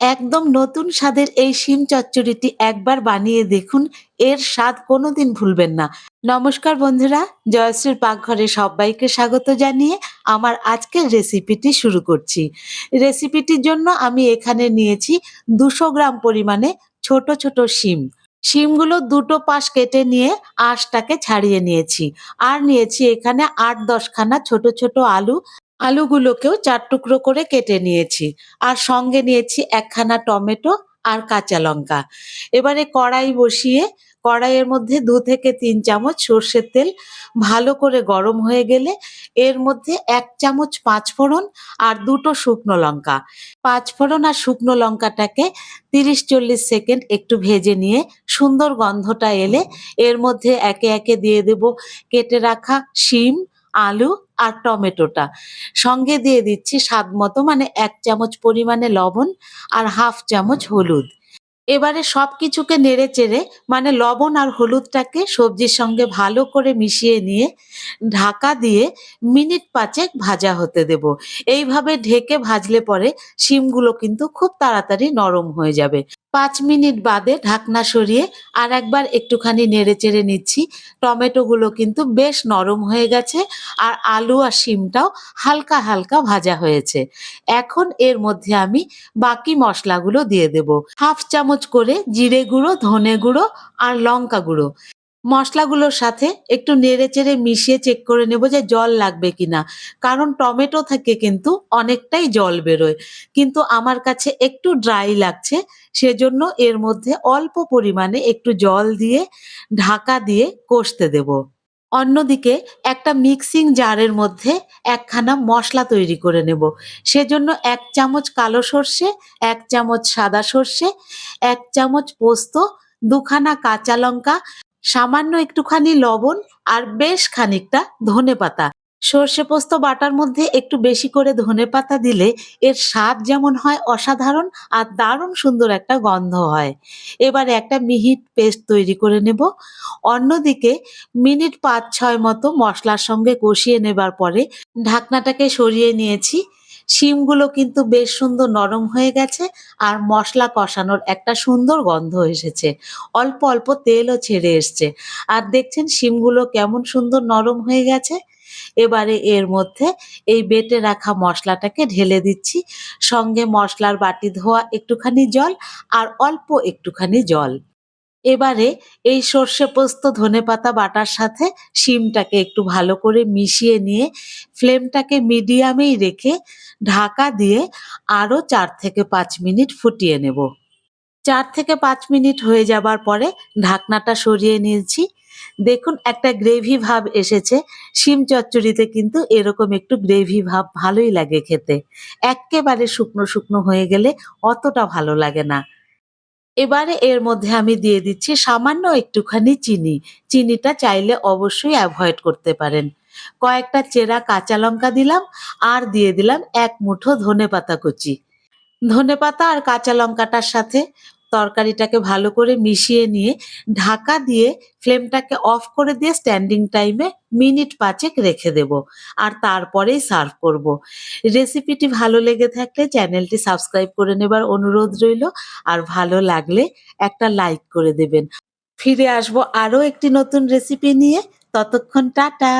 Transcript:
একদম নতুন স্বাদের এই শিম চচ্চড়িটি একবার বানিয়ে দেখুন। এর স্বাদ কোনোদিন ভুলবেন না। নমস্কার বন্ধুরা, জয়শ্রীর পাকঘরে সব্বাইকে স্বাগত জানিয়ে আমার আজকের রেসিপিটি শুরু করছি। রেসিপিটির জন্য আমি এখানে নিয়েছি দুশো গ্রাম পরিমাণে ছোট, ছোট শিম। শিমগুলো দুটো পাশ কেটে নিয়ে আঁশটাকে ছাড়িয়ে নিয়েছি। আর নিয়েছি এখানে ৮-১০ খানা ছোট, ছোট আলু। আলুগুলোকেও চার টুকরো করে কেটে নিয়েছি। আর সঙ্গে নিয়েছি একখানা টমেটো আর কাঁচা লঙ্কা। এবারে কড়াই বসিয়ে কড়াইয়ের মধ্যে দু থেকে তিন চামচ সর্ষের তেল ভালো করে গরম হয়ে গেলে এর মধ্যে এক চামচ পাঁচফোড়ন আর দুটো শুকনো লঙ্কা। পাঁচফোড়ন আর শুকনো লঙ্কাটাকে ৩০-৪০ সেকেন্ড একটু ভেজে নিয়ে সুন্দর গন্ধটা এলে এর মধ্যে একে, একে দিয়ে দেব কেটে রাখা শিম, আলু আর টমেটোটা। সঙ্গে দিয়ে দিচ্ছি স্বাদ মতো মানে এক চামচ পরিমাণে লবণ আর হাফ চামচ হলুদ। এবারে সবকিছুকে নেড়েচেড়ে মানে লবণ আর হলুদটাকে সবজির সঙ্গে ভালো করে মিশিয়ে নিয়ে ঢাকা দিয়ে মিনিট পাঁচেক ভাজা হতে দেব। এইভাবে ঢেকে ভাজলে পরে শিমগুলো কিন্তু খুব তাড়াতাড়ি নরম হয়ে যাবে। পাঁচ মিনিট বাদে ঢাকনা সরিয়ে আর একবার একটুখানি নেড়ে চেড়ে নিচ্ছি। টমেটোগুলো কিন্তু বেশ নরম হয়ে গেছে আর আলু আর শিমটাও হালকা, হালকা ভাজা হয়েছে। এখন এর মধ্যে আমি বাকি মশলাগুলো দিয়ে দেব। হাফ চামচ করে জিরে গুঁড়ো, ধনে গুঁড়ো আর লঙ্কা গুঁড়ো। মশলাগুলোর সাথে একটু নেড়ে চেড়ে মিশিয়ে চেক করে নেব যে জল লাগবে কিনা। কারণ টমেটো থেকে কিন্তু অনেকটাই জল বেরোয়। কিন্তু আমার কাছে একটু ড্রাই লাগছে সেজন্য এর মধ্যে অল্প পরিমাণে একটু জল দিয়ে ঢাকা দিয়ে কষতে দেব। অন্যদিকে একটা মিক্সিং জারের মধ্যে একখানা মশলা তৈরি করে নেব। সেজন্য এক চামচ কালো সর্ষে, এক চামচ সাদা সর্ষে, এক চামচ পোস্ত, দুখানা কাঁচা লঙ্কা, সামান্য একটুখানি লবণ আর বেশ খানিকটা ধনেপাতা। সর্ষে পোস্ত বাটার মধ্যে একটু বেশি করে ধনে পাতা দিলে এর স্বাদ যেমন হয় অসাধারণ আর দারুণ সুন্দর একটা গন্ধ হয়। এবার একটা মিহিট পেস্ট তৈরি করে নেব। অন্যদিকে মিনিট ৫-৬ মতো মশলার সঙ্গে কষিয়ে নেবার পরে ঢাকনাটাকে সরিয়ে নিয়েছি। শিমগুলো কিন্তু বেশ সুন্দর নরম হয়ে গেছে আর মশলা কষানোর একটা সুন্দর গন্ধ এসেছে। অল্প, অল্প তেলও ছেড়ে এসছে। আর দেখছেন শিমগুলো কেমন সুন্দর নরম হয়ে গেছে। এবারে এর মধ্যে এই বেটে রাখা মশলাটাকে ঢেলে দিচ্ছি। সঙ্গে মশলার বাটি ধোয়া একটুখানি জল আর অল্প একটুখানি জল। এবারে এই সর্ষে পোস্ত ধনেপাতা বাটার সাথে শিমটাকে একটু ভালো করে মিশিয়ে নিয়ে ফ্লেমটাকে মিডিয়ামেই রেখে ঢাকা দিয়ে আরও চার থেকে পাঁচ মিনিট ফুটিয়ে নেব। চার থেকে পাঁচ মিনিট হয়ে যাবার পরে ঢাকনাটা সরিয়ে নিয়েছি। দেখুন একটা গ্রেভি ভাব এসেছে। শিম চচ্চড়িতে কিন্তু এরকম একটু গ্রেভি ভাব ভালোই লাগে খেতে। এক্কেবারে শুকনো, শুকনো হয়ে গেলে অতটা ভালো লাগে না। এবারে এর মধ্যে আমি দিয়ে দিচ্ছি সামান্য একটুখানি চিনি। চিনিটা চাইলে অবশ্যই অ্যাভয়েড করতে পারেন। কয়েকটা চেরা কাঁচা লঙ্কা দিলাম আর দিয়ে দিলাম এক মুঠো ধনে পাতা কুচি। ধনে পাতা আর কাঁচা লঙ্কাটার সাথে তরকারিটাকে ভালো করে মিশিয়ে নিয়ে ঢাকা দিয়ে ফ্লেমটাকে অফ করে দিয়ে স্ট্যান্ডিং টাইমে মিনিট পাঁচেক রেখে দেব। আর তারপরেই সার্ভ করব। রেসিপিটি ভালো লেগে থাকলে চ্যানেলটি সাবস্ক্রাইব করে নেবার অনুরোধ রইল। আর ভালো লাগলে একটা লাইক করে দেবেন। ফিরে আসব আরও একটি নতুন রেসিপি নিয়ে। ততক্ষণ টাটা।